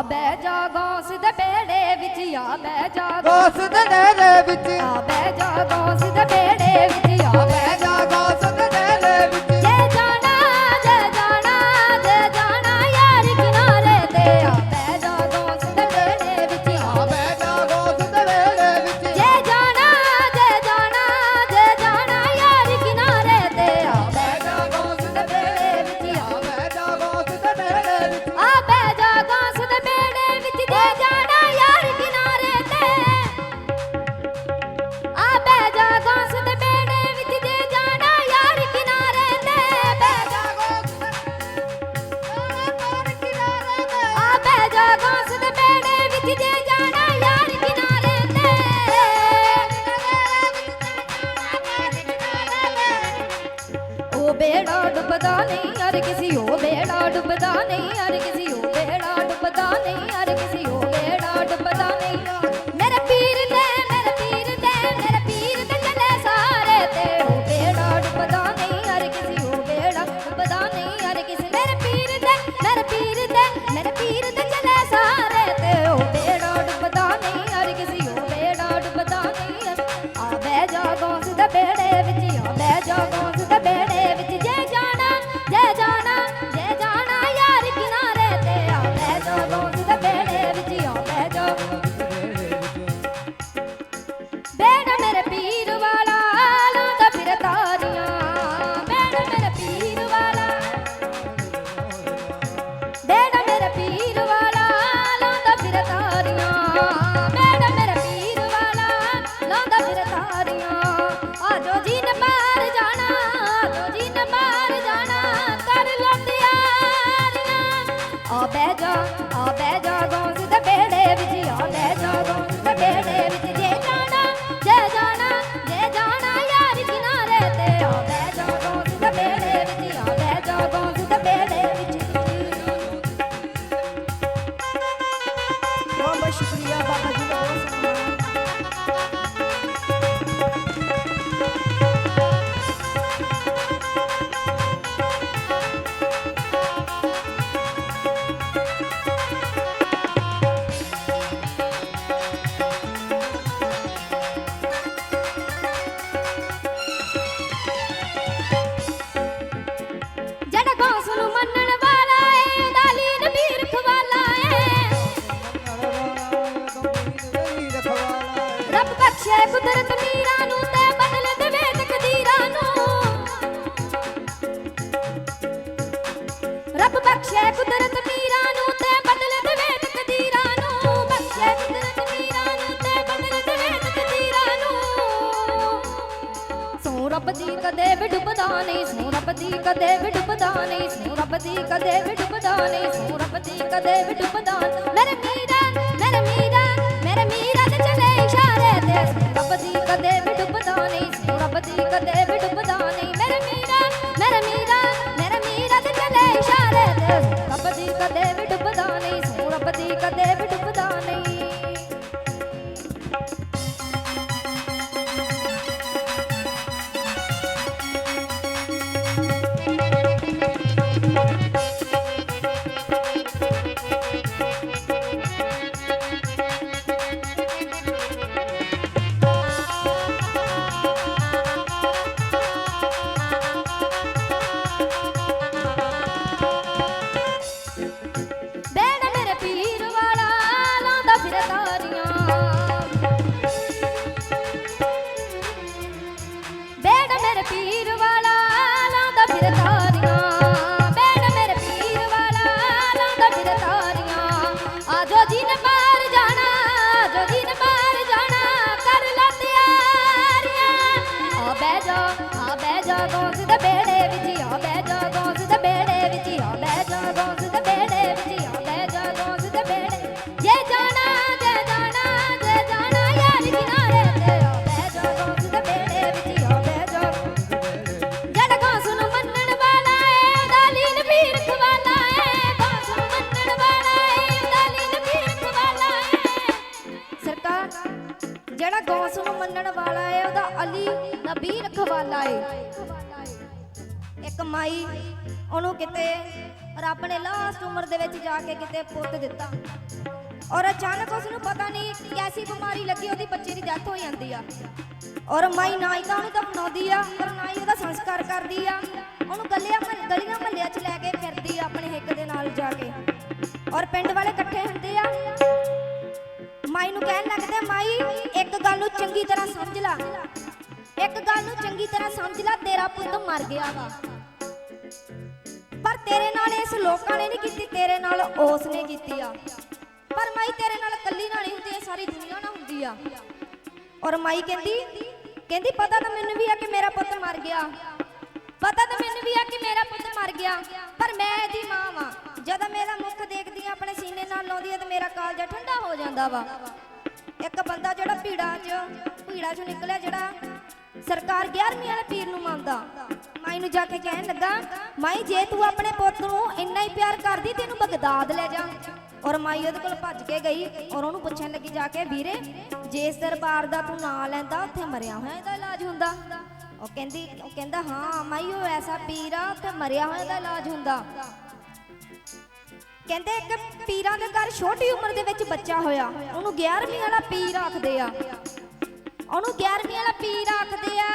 ਆ ਬਹਿ ਜਾ ਗੋਸ ਦੇ ਬੇੜੇ ਵਿੱਚ ਆ ਬਹਿ ਜਾ ਗੋਸ ਦੇ ਡੇਰੇ ਵਿੱਚ। ਆ ਬਹਿ ਜਾ ਗੋਸ ਦੇ ਬੇੜੇ ਵਿੱਚ। ਦਾ ਬੇੜੇ ਵਿੱਚ ਰੱਬ ਦੀ ਕਦੇ ਵੀ ਡੁੱਬਦਾ ਨਹੀਂ, ਸੂ ਰੱਬ ਦੀ ਕਦੇ ਵੀ ਡੁੱਬਦਾ ਨਹੀਂ, ਸੂ ਰੱਬ ਦੀ ਕਦੇ ਵੀ ਡੁੱਬਦਾ ਨਹੀਂ, ਸੂ ਰੱਬ ਦੀ ਕਦੇ ਵੀ ਡੁੱਬਦਾ। ਮੇਰੇ ਮੀਰਾ ਮੇਰੇ ਮੀਰਾ ਮੇਰੇ ਮੀਰਾ ਦੇ ਚਲੇ ਇਸ਼ਾਰੇ ਤੇ ਰੱਬ ਦੀ ਕਦੇ ਵੀ ਡੁੱਬਦਾ ਨਹੀਂ, ਸੂ ਰੱਬ ਦੀ ਕਦੇ ਵੀ பீருவா ਜਿਹੜਾ ਗੌਸ ਨੂੰ ਮੰਨਣ ਵਾਲਾ ਹੈ, ਉਹਦਾ ਅਲੀ ਨਬੀ ਰਖਵਾਲਾ ਹੈ। ਇੱਕ ਮਾਈ ਉਹਨੂੰ ਕਿਤੇ ਰੱਬ ਨੇ ਲਾਸਟ ਉਮਰ ਦੇ ਵਿੱਚ ਜਾ ਕੇ ਕਿਤੇ ਪੁੱਤ ਦਿੱਤਾ। ਔਰ ਅਚਾਨਕ ਉਸ ਨੂੰ ਪਤਾ ਨਹੀਂ ਕੈਸੀ ਬਿਮਾਰੀ ਲੱਗੀ, ਉਹਦੀ ਬੱਚੇ ਦੀ ਡੈਥ ਹੋ ਜਾਂਦੀ ਆ। ਔਰ ਮਾਈ ਨਾ ਹੀ ਤਾਂ ਉਹਨੂੰ ਦਫਨਾਉਂਦੀ ਆ ਪਰ ਨਾ ਹੀ ਉਹਦਾ ਸੰਸਕਾਰ ਕਰਦੀ ਆ। ਉਹਨੂੰ ਗੱਲਿਆਂ ਮਨ ਗਲੀਆਂ ਮਹੱਲਿਆਂ 'ਚ ਲੈ ਕੇ ਫਿਰਦੀ ਆ ਆਪਣੇ ਹਿੱਕ ਦੇ ਨਾਲ ਜਾ ਕੇ। ਔਰ ਪਿੰਡ ਵਾਲੇ ਇਕੱਠੇ ਹੁੰਦੇ ਆ। ਮਾਈ ਨੂੰ ਕਹਿਣ ਲੱਗਦੇ ਮਾਈ ਨੂੰ ਚੰਗੀ ਤਰ੍ਹਾਂ ਸਮਝ ਲੈ। ਇੱਕ ਗੱਲ ਨੂੰ ਚੰਗੀ ਤਰ੍ਹਾਂ ਸਮਝ ਲੈ, ਤੇਰਾ ਪੁੱਤ ਮਰ ਗਿਆ ਵਾ। ਪਰ ਤੇਰੇ ਨਾਲ ਇਸ ਲੋਕਾਂ ਨੇ ਨਹੀਂ ਕੀਤੀ, ਤੇਰੇ ਨਾਲ ਉਸ ਨੇ ਕੀਤੀ ਆ। ਪਰ ਮਾਈ ਤੇਰੇ ਨਾਲ ਇਕੱਲੀ ਨਾਲ ਨਹੀਂ ਹੁੰਦੀ, ਇਹ ਸਾਰੀ ਦੁਨੀਆ ਨਾਲ ਹੁੰਦੀ ਆ। ਔਰ ਮਾਈ ਕਹਿੰਦੀ ਕਹਿੰਦੀ, ਪਤਾ ਤਾਂ ਮੈਨੂੰ ਵੀ ਆ ਕਿ ਮੇਰਾ ਪੁੱਤ ਮਰ ਗਿਆ। ਪਤਾ ਤਾਂ ਮੈਨੂੰ ਵੀ ਆ ਕਿ ਮੇਰਾ ਪੁੱਤ ਮਰ ਗਿਆ। ਪਰ ਮੈਂ ਇਹਦੀ ਮਾਂ ਵਾਂ। ਜਦੋਂ ਮੇਰਾ ਮੁੱਖ ਦੇਖਦੀ ਆ, ਆਪਣੇ ਸੀਨੇ ਨਾਲ ਲਾਉਂਦੀ ਆ, ਤੇ ਮੇਰਾ ਕਾਲਜਾ ਠੰਡਾ ਹੋ ਜਾਂਦਾ ਵਾ। ਇੱਕ ਬੰਦਾ ਜਿਹੜਾ ਭੀੜਾ 'ਚ, ਭੀੜਾ 'ਚੋਂ ਨਿਕਲਿਆ ਜਿਹੜਾ ਸਰਕਾਰ 11ਵੀਂ ਵਾਲੇ ਪੀਰ ਨੂੰ ਮੰਨਦਾ। ਮਾਈ ਨੂੰ ਜਾ ਕੇ ਕਹਿਣ ਲੱਗਾ, ਮਾਈ ਜੇ ਤੂੰ ਆਪਣੇ ਪੁੱਤ ਨੂੰ ਇੰਨਾ ਹੀ ਪਿਆਰ ਕਰਦੀ, ਤੈਨੂੰ ਬਗਦਾਦ ਲੈ ਜਾ। ਔਰ ਮਾਈ ਉਹਦੇ ਕੋਲ ਭੱਜ ਕੇ ਗਈ ਔਰ ਉਹਨੂੰ ਪੁੱਛਣ ਲੱਗੀ ਜਾ ਕੇ, ਵੀਰੇ, ਜੇ ਇਸ ਦਰਬਾਰ ਦਾ ਤੂੰ ਨਾਂ ਲੈਂਦਾ, ਉੱਥੇ ਮਰਿਆ ਹੋਇਆ ਇਹਦਾ ਇਲਾਜ ਹੁੰਦਾ। ਉਹ ਕਹਿੰਦੀ, ਉਹ ਕਹਿੰਦਾ, ਹਾਂ, ਮਾਈ ਉਹ ਐਸਾ ਪੀਰ ਆ, ਉੱਥੇ ਮਰਿਆ ਹੋਇਆ ਦਾ ਇਲਾਜ ਹੁੰਦਾ। ਕਹਿੰਦੇ ਇੱਕ ਪੀਰਾਂ ਦੇ ਘਰ ਛੋਟੀ ਉਮਰ ਦੇ ਵਿੱਚ ਬੱਚਾ ਹੋਇਆ। ਉਹਨੂੰ 11ਵੀਂ ਵਾਲਾ ਪੀਰ ਆਖਦੇ ਆ। ਉਹਨੂੰ 11ਵੀਂ ਵਾਲਾ ਪੀਰ ਆਖਦੇ ਆ।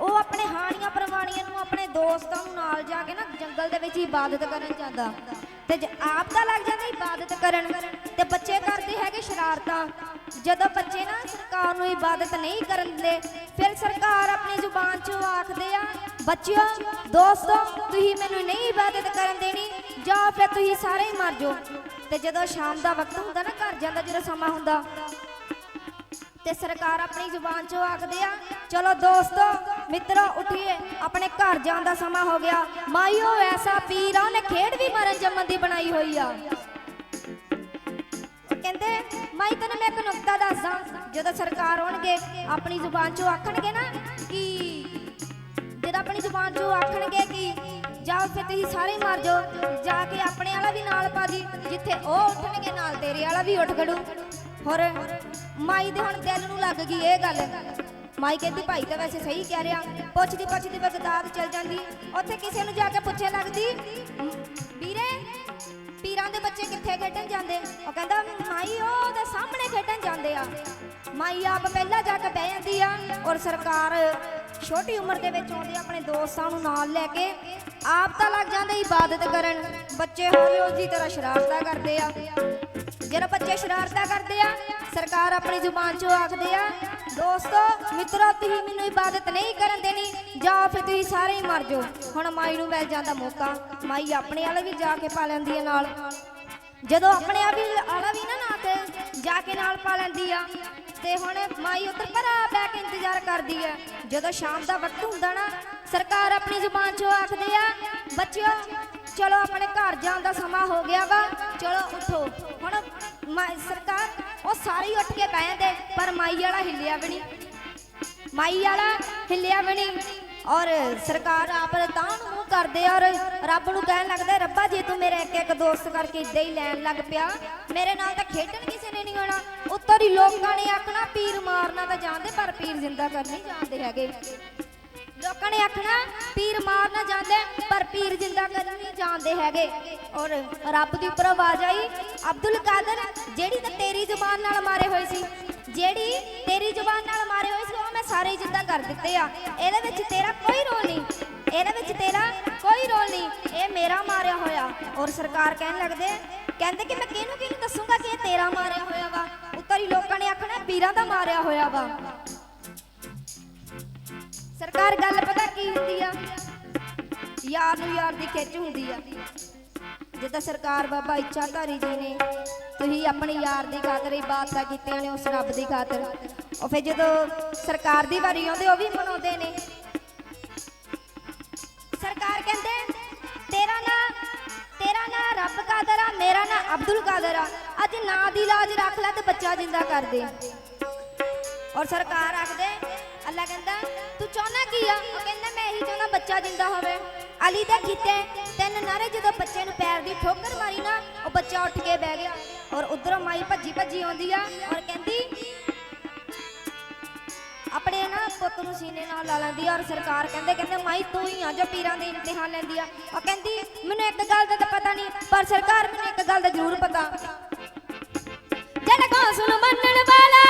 ਉਹ ਆਪਣੇ ਹਾਣੀਆਂ ਪ੍ਰਵਾਣੀਆਂ ਨੂੰ ਆਪਣੇ ਦੋਸਤਾਂ ਨੂੰ ਨਾਲ ਜਾ ਕੇ ਨਾ ਜੰਗਲ ਦੇ ਵਿੱਚ ਇਬਾਦਤ ਕਰਨ ਜਾਂਦਾ। ਤੇ ਆਪ ਦਾ ਲੱਗ ਜਾਂਦਾ ਇਬਾਦਤ ਕਰਨ, ਤੇ ਬੱਚੇ ਕਰਦੇ ਹੈਗੇ ਸ਼ਰਾਰਤਾਂ। ਜਦੋਂ ਬੱਚੇ ਨਾ ਸਰਕਾਰ ਨੂੰ ਇਬਾਦਤ ਨਹੀਂ ਕਰਨ ਦੇ ਫਿਰ ਸਰਕਾਰ ਆਪਣੀ ਜ਼ੁਬਾਨ 'ਚੋਂ ਆਖਦੇ ਆ, ਬੱਚਿਓ, ਦੋਸਤੋ, ਤੁਸੀਂ ਮੈਨੂੰ ਨਹੀਂ ਇਬਾਦਤ ਕਰਨ ਦੇਣੀ ਜਾਓ ਫਿਰ ਤੁਸੀਂ ਸਾਰੇ ਹੀ ਮਰ ਜਾਓ। ਤੇ ਜਦੋਂ ਸ਼ਾਮ ਦਾ ਵਕਤ ਹੁੰਦਾ ਨਾ, ਘਰ ਜਾਂਦਾ ਜਦੋਂ ਸਮਾਂ ਹੁੰਦਾ। ਤੇ ਸਰਕਾਰ ਆਪਣੀ ਜ਼ੁਬਾਨ 'ਚੋਂ ਆਖਦੇ ਆ, ਚਲੋ ਦੋਸਤੋ, ਮਿੱਤਰੋ, ਉਠੀਏ, ਆਪਣੇ ਘਰ ਜਾਣ ਦਾ ਸਮਾਂ ਹੋ ਗਿਆ। ਮਾਈਓ, ਐਸਾ ਪੀਰ ਆ, ਉਹਨੇ ਖੇਡ ਵੀ ਮਰਨ ਜੰਮਣ ਦੀ ਬਣਾਈ ਹੋਈ ਆ। ਕਹਿੰਦੇ, ਮਾਈ, ਤੈਨੂੰ ਮੈਂ ਇੱਕ ਨੁਕਤਾ ਦੱਸਦਾ ਜਦੋਂ ਸਰਕਾਰ ਆਉਣਗੇ, ਆਪਣੀ ਜ਼ੁਬਾਨ 'ਚੋਂ ਆਖਣਗੇ ਨਾ ਕਿ, ਜਦੋਂ ਆਪਣੀ ਜ਼ੁਬਾਨ 'ਚੋਂ ਆਖਣਗੇ ਕਿ ਜਾਓ ਫਿਰ ਤੁਸੀਂ ਸਾਰੇ ਮਰ ਜਾਓ, ਜਾ ਕੇ ਆਪਣੇ ਵਾਲਾ ਵੀ ਨਾਲ ਪਾ ਦੀ, ਜਿੱਥੇ ਉਹ ਉੱਠਣਗੇ ਨਾਲ ਤੇਰੇ ਵਾਲਾ ਵੀ ਉੱਠ ਖੜੂ। ਹੋਰ, ਮਾਈ ਦੇ ਹੁਣ ਦਿਲ ਨੂੰ ਲੱਗ ਗਈ ਇਹ ਗੱਲ। ਮਾਈ ਕਹਿੰਦੀ, ਭਾਈ ਤਾਂ ਵੈਸੇ ਸਹੀ ਕਹਿ ਰਿਹਾ। ਪੁੱਛਦੀ ਪੁੱਛਦੀ, ਬਗਦਾਦ ਚਲ ਜਾਂਦੀ। ਉੱਥੇ ਕਿਸੇ ਨੂੰ ਜਾ ਕੇ ਪੁੱਛੇ ਲੱਗਦੀ, ਵੀਰੇ, ਪੀਰਾਂ ਦੇ ਬੱਚੇ ਕਿੱਥੇ ਖੇਡਣ ਜਾਂਦੇ? ਉਹ ਕਹਿੰਦਾ, ਮਾਈ, ਉਹ ਉਹਦੇ ਸਾਹਮਣੇ ਖੇਡਣ ਜਾਂਦੇ ਆ। ਮਾਈ ਆਪ ਪਹਿਲਾਂ ਜਾ ਕੇ ਬਹਿ ਜਾਂਦੀ ਆ, ਔਰ ਸਰਕਾਰ ਛੋਟੀ ਉਮਰ ਦੇ ਵਿੱਚ ਆਉਂਦੇ ਆਪਣੇ ਦੋਸਤਾਂ ਨੂੰ ਨਾਲ ਲੈ ਕੇ ਆਪ ਤਾਂ ਲੱਗ ਜਾਂਦੇ ਇਬਾਦਤ ਕਰਨ। ਬੱਚੇ ਹੌਲੀ ਹੌਲੀ ਤਰ੍ਹਾਂ ਸ਼ਰਾਰਤਾਂ ਕਰਦੇ ਆ। ਜਦੋਂ ਬੱਚੇ ਸ਼ਰਾਰਤਾਂ ਕਰਦੇ ਆ, ਸਰਕਾਰ ਆਪਣੀ ਜ਼ੁਬਾਨ 'ਚੋਂ ਆਖਦੇ ਆ, ਦੋਸਤੋ, ਮਿੱਤਰੋ, ਤੁਸੀਂ ਮੈਨੂੰ ਇਬਾਦਤ ਨਹੀਂ ਕਰਨ ਦੇਣੀ ਜਾਂ ਫਿਰ ਤੁਸੀਂ ਸਾਰੇ ਹੀ ਮਰ ਜਾਓ। ਹੁਣ ਮਾਈ ਨੂੰ ਮਿਲ ਜਾਂਦਾ ਮੌਕਾ। ਮਾਈ ਆਪਣੇ ਵਾਲੇ ਵੀ ਜਾ ਕੇ ਪਾ ਲੈਂਦੀ ਆ ਨਾਲ। ਜਦੋਂ ਆਪਣੇ ਆਪ ਵੀ ਆਲਾ ਵੀ ਨਾ ਨਾ ਕੇ ਜਾ ਕੇ ਨਾਲ ਪਾ ਲੈਂਦੀ ਆ। ਤੇ ਹੁਣ ਮਾਈ ਉੱਧਰ ਪਰਾ ਬੈ ਕੇ ਇੰਤਜ਼ਾਰ ਕਰਦੀ ਆ ਜਦੋਂ ਸ਼ਾਮ ਦਾ ਵਕਤ ਹੁੰਦਾ ਨਾ, ਸਰਕਾਰ ਆਪਣੀ ਜ਼ੁਬਾਨ 'ਚੋਂ ਆਖਦੇ ਆ, ਬੱਚਿਓ, ਚਲੋ ਆਪਣੇ ਘਰ ਜਾਣ ਦਾ ਸਮਾਂ ਹੋ ਗਿਆ ਵਾ, ਚਲੋ ਉਠੋ। ਹੁਣ ਸਰਕਾਰ ਉਹ ਸਾਰੇ ਉੱਠ ਕੇ ਬਹਿ ਜਾਂਦੇ, ਪਰ ਮਾਈ ਵਾਲਾ ਹਿੱਲਿਆ ਵੀ ਨਹੀਂ। ਮਾਈ ਵਾਲਾ ਹਿੱਲਿਆ ਵੀ ਨਹੀਂ। ਔਰ ਸਰਕਾਰ ਆਪ ਤਾਂ ਨੂੰ ਕਰਦੇ ਔਰ ਰੱਬ ਨੂੰ ਕਹਿਣ ਲੱਗਦਾ, ਰੱਬਾ ਜੇ, ਤੂੰ ਮੇਰੇ ਇੱਕ ਇੱਕ ਦੋਸਤ ਕਰਕੇ ਇਦਾਂ ਹੀ ਲੈਣ ਲੱਗ ਪਿਆ। ਮੇਰੇ ਨਾਲ ਤਾਂ ਖੇਡਣ ਕਿਸੇ ਨਹੀਂ ਆਉਣਾ ਉੱਤਰ ਹੀ ਲੋਕਾਂ ਨੇ ਆਖਣਾ, ਪੀਰ ਮਾਰਨਾ ਤਾਂ ਜਾਣਦੇ ਪਰ ਪੀਰ ਜ਼ਿੰਦਾ ਕਰ ਜਾਣਦੇ ਹੈਗੇ। ਲੋਕਾਂ ਨੇ ਆਖਣਾ, ਪੀਰ ਮਾਰਨਾ ਜਾਂਦੇ, ਪਰ ਪੀਰ ਜਿੰਦਾ ਕਰਨ ਨਹੀਂ ਹੈਗੇ। ਔਰ ਰੱਬ ਦੀ ਉੱਪਰ ਆਵਾਜ਼ ਆਈ, ਅਬਦੁਲ ਕਾਦਰ, ਜਿਹੜੀ ਤਾਂ ਤੇਰੀ ਜ਼ੁਬਾਨ ਨਾਲ ਮਾਰੇ ਹੋਏ ਸੀ, ਜਿਹੜੀ ਤੇਰੀ ਜ਼ੁਬਾਨ ਨਾਲ ਮਾਰੇ ਹੋਏ ਸੀ, ਉਹ ਮੈਂ ਸਾਰੇ ਜਿੱਦਾਂ ਕਰ ਦਿੱਤੇ ਆ। ਇਹਦੇ ਵਿੱਚ ਤੇਰਾ ਕੋਈ ਰੋਲ ਨਹੀਂ। ਇਹਦੇ ਵਿੱਚ ਤੇਰਾ ਕੋਈ ਰੋਲ ਨਹੀਂ। ਇਹ ਮੇਰਾ ਮਾਰਿਆ ਹੋਇਆ। ਔਰ ਸਰਕਾਰ ਕਹਿਣ ਲੱਗਦੇ ਕਹਿੰਦੇ ਕਿ ਮੈਂ ਕਿਹਨੂੰ ਕਿਹਨੂੰ ਦੱਸੂਗਾ ਕਿ ਇਹ ਤੇਰਾ ਮਾਰਿਆ ਨੇ ਦਾ ਮਾਰਿਆ ਹੋਇਆ ਵਾ। ਸਰਕਾਰ ਗੱਲ ਪਤਾ ਕੀ ਹੁੰਦੀ ਆ? ਯਾਰ ਨੂੰ ਯਾਰ ਦੀ ਖਿੱਚ ਹੁੰਦੀ ਆ। ਜਿੱਦਾਂ ਸਰਕਾਰ ਬਾਬਾ ਇੱਛਾਧਾਰੀ ਜੀ ਨੇ ਤੁਸੀਂ ਆਪਣੀ ਯਾਰ ਦੀ ਖਾਤਰ ਇਬਾਦਤਾਂ ਕੀਤੀਆਂ ਨੇ, ਉਸ ਰੱਬ ਦੀ ਖਾਤਰ। ਉਹ ਫਿਰ ਜਦੋਂ ਸਰਕਾਰ ਦੀ ਵਾਰੀ ਆਉਂਦੇ, ਉਹ ਵੀ ਮਨਾਉਂਦੇ ਨੇ। ਸਰਕਾਰ ਕਹਿੰਦੇ, ਤੇਰਾ ਨਾਂ ਤੇਰਾ ਨਾਂ ਰੱਬ ਕਾਦਰ ਆ, ਮੇਰਾ ਨਾਂ ਅਬਦੁਲ ਕਾਦਰ ਆ। ਅੱਜ ਨਾਂ ਦੀ ਲਾਜ ਰੱਖ ਲੈ ਤੇ ਬੱਚਾ ਜਿੰਦਾ ਕਰ ਦੇ। ਔਰ ਸਰਕਾਰ ਆਖਦੇ, ਅੱਲਾ ਕਹਿੰਦਾ, ਤੂੰ ਚਾਹਨਾ ਕੀ ਆ? ਉਹ ਕਹਿੰਦਾ, ਮੈਂ ਇਹੀ ਚਾਹਨਾ ਬੱਚਾ ਜਿੰਦਾ ਹੋਵੇ। ਅਲੀ ਦੇ ਖਿੱਤੇ ਤਿੰਨ ਨਾਰੇ ਜਦੋਂ ਬੱਚੇ ਨੂੰ ਪੈਰ ਦੀ ਠੋਕਰ ਮਾਰੀ ਨਾ, ਉਹ ਬੱਚਾ ਉੱਠ ਕੇ ਬਹਿ ਗਿਆ ਔਰ ਉਧਰੋਂ ਮਾਈ ਭੱਜੀ ਭੱਜੀ ਆਉਂਦੀ ਆ ਔਰ ਕਹਿੰਦੀ, ਆਪਣੇ ਨਾ ਪੁੱਤ ਨੂੰ ਸੀਨੇ ਨਾਲ ਲਾ ਲੈਂਦੀ ਔਰ ਸਰਕਾਰ ਕਹਿੰਦੇ ਕਹਿੰਦੇ, ਮਾਈ, ਤੂੰ ਹੀ ਆ ਜੋ ਪੀਰਾਂ ਦੇ ਇਮਤਿਹਾਨ ਲੈਂਦੀ ਆ। ਉਹ ਕਹਿੰਦੀ, ਮੈਨੂੰ ਇੱਕ ਗੱਲ ਦਾ ਤਾਂ ਪਤਾ ਨਹੀਂ, ਪਰ ਸਰਕਾਰ ਮੈਨੂੰ ਇੱਕ ਗੱਲ ਦਾ ਜ਼ਰੂਰ ਪਤਾ। ਜਨ ਕੋ ਸੁਣ ਮੰਨਣ ਵਾਲਾ।